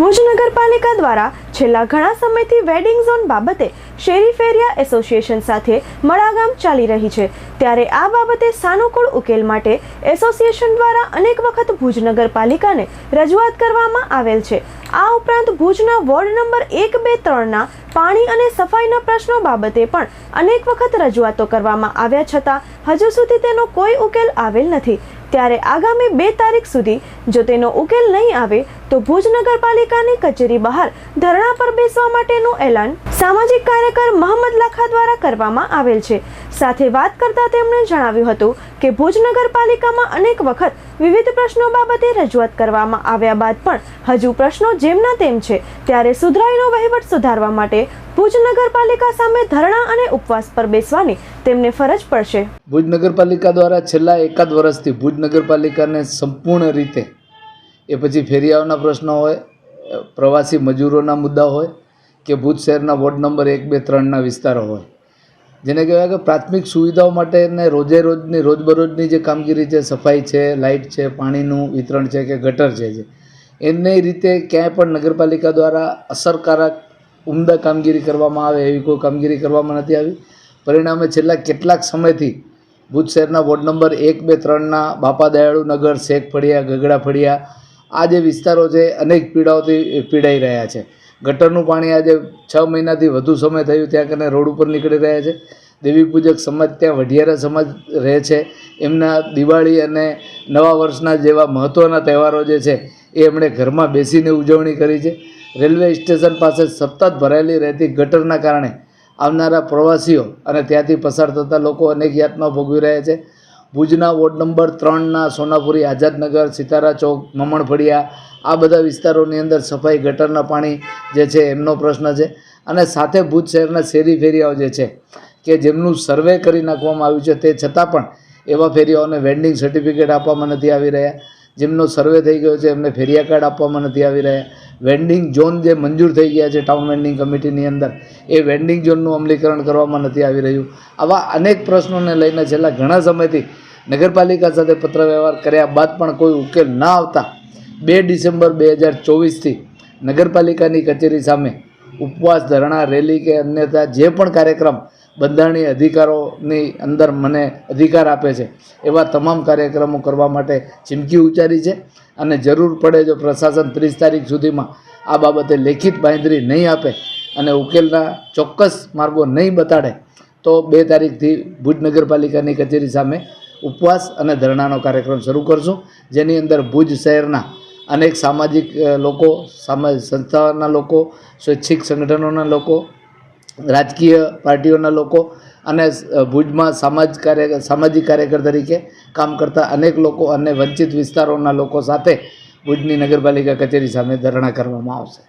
ભુજ નગરપાલિકા દ્વારા છેલ્લા ઘણા સમયથી વેડિંગ ઝોન બાબતે શેરી ફેરિયા એસોસિએશન સાથે મળાગામ ચાલી રહી છે. ત્યારે આ બાબતે સાનુકૂળ ઉકેલ માટે એસોસિએશન દ્વારા અનેક વખત ભુજ નગરપાલિકાને રજૂઆત કરવામાં આવેલ છે. આ ઉપરાંત ભુજના વોર્ડ નંબર એક, બે ત્રણના પાણી અને સફાઈના પ્રશ્નો બાબતે પણ અનેક વખત રજૂઆતો કરવામાં આવ્યા છતાં હજુ સુધી તેનો કોઈ ઉકેલ આવેલ નથી. ત્યારે આગામી બે તારીખ સુધી જો તેનો ઉકેલ નહીં આવે, તો ભુજ નગરપાલિકાની કચેરી બહાર ધરણા પર બેસવા માટેનું એલાન સામાજિક કાર્યકર મહંમદ લાખા દ્વારા કરવામાં આવેલ છે. સાથે વાત કરતા તેમણે જણાવ્યું હતું કે ભુજ નગરપાલિકામાં અનેક વખત વિવિધ પ્રશ્નો બાબતે રજૂઆત કરવામાં આવ્યા બાદ પણ હજુ પ્રશ્નો જેમના તેમ છે, ત્યારે સુધરાઈનો વહીવટ સુધારવા માટે ભુજ નગરપાલિકા સામે ધરણા અને ઉપવાસ પર બેસવાની તેમને ફરજ પડશે. ભુજ નગરપાલિકા દ્વારા છેલ્લા એકાદ વર્ષથી ભુજ નગરપાલિકાને સંપૂર્ણ રીતે એ પછી ફેરિયાઓના પ્રશ્નો હોય પ્રવાસી મજૂરોના મુદ્દા હોય કે ભુજ શહેરના વોર્ડ નંબર એક બે ત્રણના વિસ્તારો હોય જેને કહેવાય કે પ્રાથમિક સુવિધાઓ માટે ને રોજે રોજની, રોજબરોજની જે કામગીરી છે, સફાઈ છે, લાઇટ છે, પાણીનું વિતરણ છે કે ગટર છે જે, એને રીતે ક્યાંય પણ નગરપાલિકા દ્વારા અસરકારક ઉમદા કામગીરી કરવામાં આવે એવી કોઈ કામગીરી કરવામાં નથી આવી. પરિણામે છેલ્લા કેટલાક સમયથી ભુજ શહેરના વોર્ડ નંબર એક, બે, ત્રણના બાપા દયાળુ નગર, શેખ ફળિયા, ગગડા ફળિયા આ જે વિસ્તારો છે, અનેક પીડાઓથી પીડાઈ રહ્યા છે. ગટરનું પાણી આજે છ મહિનાથી વધુ સમય થયું ત્યાં કને રોડ ઉપર નીકળી રહ્યા છે. દેવી પૂજક સમાજ ત્યાં વઢિયારા સમાજ રહે છે. એમના દિવાળી અને નવા વર્ષના જેવા મહત્ત્વના તહેવારો જે છે એ એમણે ઘરમાં બેસીને ઉજવણી કરી છે. રેલવે સ્ટેશન પાસે સતત ભરાયેલી રહેતી ગટરના કારણે આવનારા પ્રવાસીઓ અને ત્યાંથી પસાર થતા લોકો અનેક યાતનાઓ ભોગવી રહ્યા છે. ભુજના વોર્ડ નંબર ત્રણના સોનાપુરી આઝાદનગર, સિતારા ચોક મમણફળિયા આ બધા વિસ્તારોની અંદર સફાઈ ગટરના પાણી જે છે એમનો પ્રશ્ન છે. અને સાથે ભુજ શહેરના શેરી ફેરિયાઓ જે છે કે જેમનું સર્વે કરી નાખવામાં આવ્યું છે, તે છતાં પણ એવા ફેરિયાઓને વેન્ડિંગ સર્ટિફિકેટ આપવામાં નથી આવી રહ્યા. જેમનો સર્વે થઈ ગયો છે, એમને ફેરિયા કાર્ડ આપવામાં નથી આવી રહ્યા. વેન્ડિંગ ઝોન જે મંજૂર થઈ ગયા છે ટાઉન વેન્ડિંગ કમિટીની અંદર, એ વેન્ડિંગ ઝોનનું અમલીકરણ કરવામાં નથી આવી રહ્યું. આવા અનેક પ્રશ્નોને લઈને છેલ્લા ઘણા સમયથી નગરપાલિકા સાથે પત્રવ્યવહાર કર્યા બાદ પણ કોઈ ઉકેલ ન આવતા બે ડિસેમ્બર બે હજાર ચોવીસથી નગરપાલિકાની કચેરી સામે ઉપવાસ ધરણા, રેલી કે અન્યથા જે પણ કાર્યક્રમ બંધારણીય અધિકારોની અંદર મને અધિકાર આપે છે, એવા તમામ કાર્યક્રમો કરવા માટે ચીમકી ઉચ્ચારી છે અને જરૂર પડે જો પ્રશાસન ત્રીસ તારીખ સુધીમાં આ બાબતે લેખિત બાંધરી નહીં આપે અને ઉકેલના ચોક્કસ માર્ગો નહીં બતાડે, તો બે તારીખથી ભુજ નગરપાલિકાની કચેરી સામે ઉપવાસ અને ધરણાનો કાર્યક્રમ શરૂ કરશું. જેની અંદર ભુજ શહેરના અનેક સામાજિક લોકો, સામાજિક સંસ્થાઓના લોકો, સ્વૈચ્છિક સંગઠનોના લોકો, રાજકીય પાર્ટીઓના લોકો અને ભુજમાં સમાજ કાર્ય, સામાજિક કાર્યકર તરીકે કામ કરતા અનેક લોકો અને વંચિત વિસ્તારોના લોકો સાથે ભુજની નગરપાલિકા કચેરી સામે ધરણા કરવામાં આવશે.